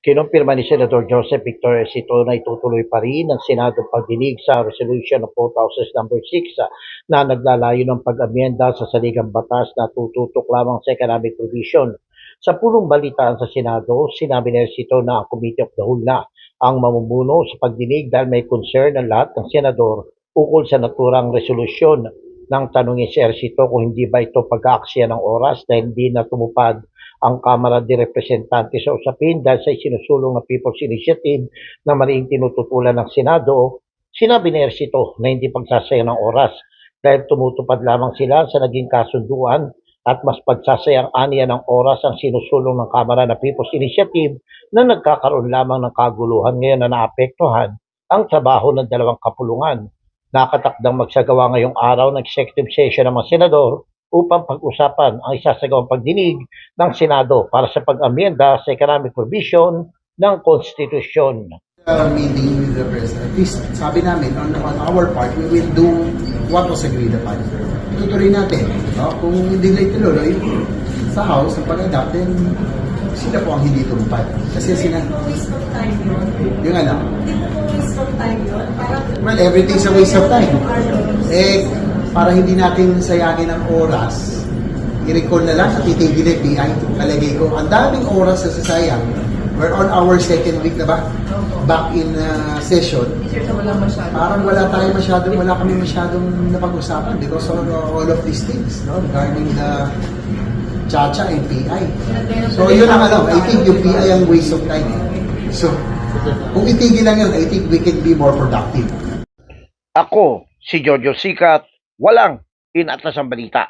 Kinumpirma ni Senador Joseph Victor Esito na itutuloy pa rin ng Senado pagdinig sa Resolution of 4000 number 6 na naglalayo ng pag-amyenda sa saligang batas na tututok lamang sa economic provision. Sa pulong balitaan sa Senado, sinabi ni Esito na ang Committee of the Whole na ang mamumuno sa pagdinig dahil may concern ng lahat ng senador ukol sa naturang resolusyon ng tanongin si Ersito kung hindi ba ito pag-aaksya ng oras dahil hindi na tumupad ang Kamara de Representante sa usapin dahil sa isinusulong na People's Initiative na maring tinututulan ng Senado, sinabi ni Ersito na hindi pagsasayang ng oras dahil tumutupad lamang sila sa naging kasunduan at mas pagsasayang aniya ng oras ang sinusulong ng Kamara na People's Initiative na nagkakaroon lamang ng kaguluhan ngayon na naapektuhan ang trabaho ng dalawang kapulungan. Nakatakdang magsagawa ngayong araw ng executive session ng mga senador upang pag-usapan ang isasagawang pagdinig ng Senado para sa pag-amyenda sa economic provision ng konstitusyon. uh, meeting with the president, at least sabi namin, on, on our part, we will do what was agreed upon. Tutuloy natin. No? Kung hindi na ituloy sa House, ang pag-adapt, then sila po ang hindi tumupad. Kasi sila, waste of time yun. yung ano, Hindi po waste of time yun. Parang, well, everything's a waste of time. Eh, para hindi natin sayangin ang oras, i-recall na lang at titigil yung PI. Palagay ko, ang daming oras na sasayang. We're on our second week na ba? Back in uh, session. Parang wala tayo masyadong, wala kami masyadong napag-usapan because of uh, all of these things, no? Regarding the Chacha and PI. So yun ang ano, I think yung PI ang waste of time. Eh. So, kung itigil lang yun, I think we can be more productive. Ako, si Jojo Sikat, walang inatas ang balita.